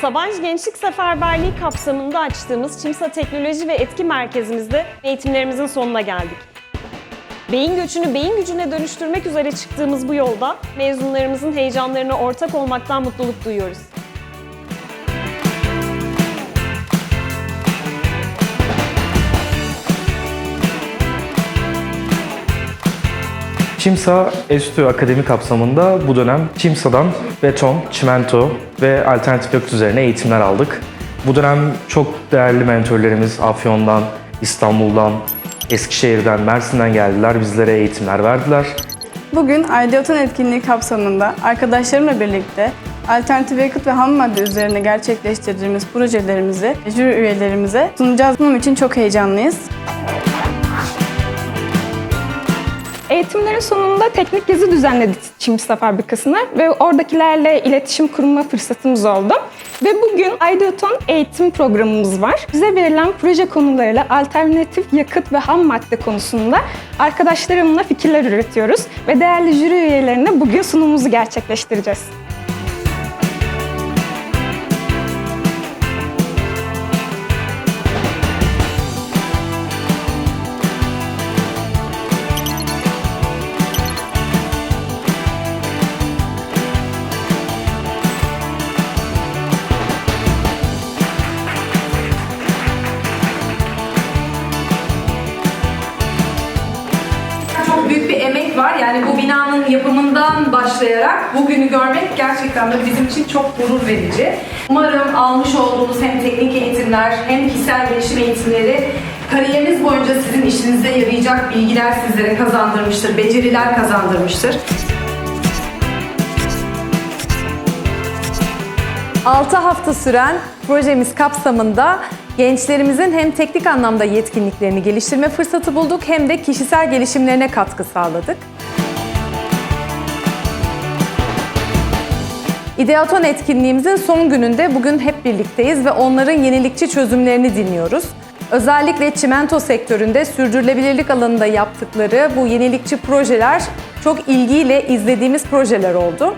Sabancı Gençlik Seferberliği kapsamında açtığımız Çimsa Teknoloji ve Etki Merkezimizde eğitimlerimizin sonuna geldik. Beyin göçünü beyin gücüne dönüştürmek üzere çıktığımız bu yolda mezunlarımızın heyecanlarına ortak olmaktan mutluluk duyuyoruz. Çimsa Enstitü Akademi kapsamında bu dönem Çimsa'dan beton, çimento ve alternatif yakıt üzerine eğitimler aldık. Bu dönem çok değerli mentorlarımız Afyon'dan, İstanbul'dan, Eskişehir'den, Mersin'den geldiler. Bizlere eğitimler verdiler. Bugün Aidiyoton etkinliği kapsamında arkadaşlarımla birlikte alternatif yakıt ve ham madde üzerine gerçekleştirdiğimiz projelerimizi jüri üyelerimize sunacağız. Bunun için çok heyecanlıyız. Eğitimlerin sonunda teknik gezi düzenledik Çimsa fabrikasına ve oradakilerle iletişim kurma fırsatımız oldu. Ve bugün Aydoton eğitim programımız var. Bize verilen proje konularıyla alternatif yakıt ve ham madde konusunda arkadaşlarımla fikirler üretiyoruz ve değerli jüri üyelerine bugün sunumumuzu gerçekleştireceğiz. Yani bu binanın yapımından başlayarak bugünü görmek gerçekten de bizim için çok gurur verici. Umarım almış olduğunuz hem teknik eğitimler hem kişisel gelişim eğitimleri kariyeriniz boyunca sizin işinize yarayacak bilgiler sizlere kazandırmıştır, beceriler kazandırmıştır. 6 hafta süren projemiz kapsamında gençlerimizin hem teknik anlamda yetkinliklerini geliştirme fırsatı bulduk hem de kişisel gelişimlerine katkı sağladık. İdeaton etkinliğimizin son gününde bugün hep birlikteyiz ve onların yenilikçi çözümlerini dinliyoruz. Özellikle çimento sektöründe sürdürülebilirlik alanında yaptıkları bu yenilikçi projeler çok ilgiyle izlediğimiz projeler oldu.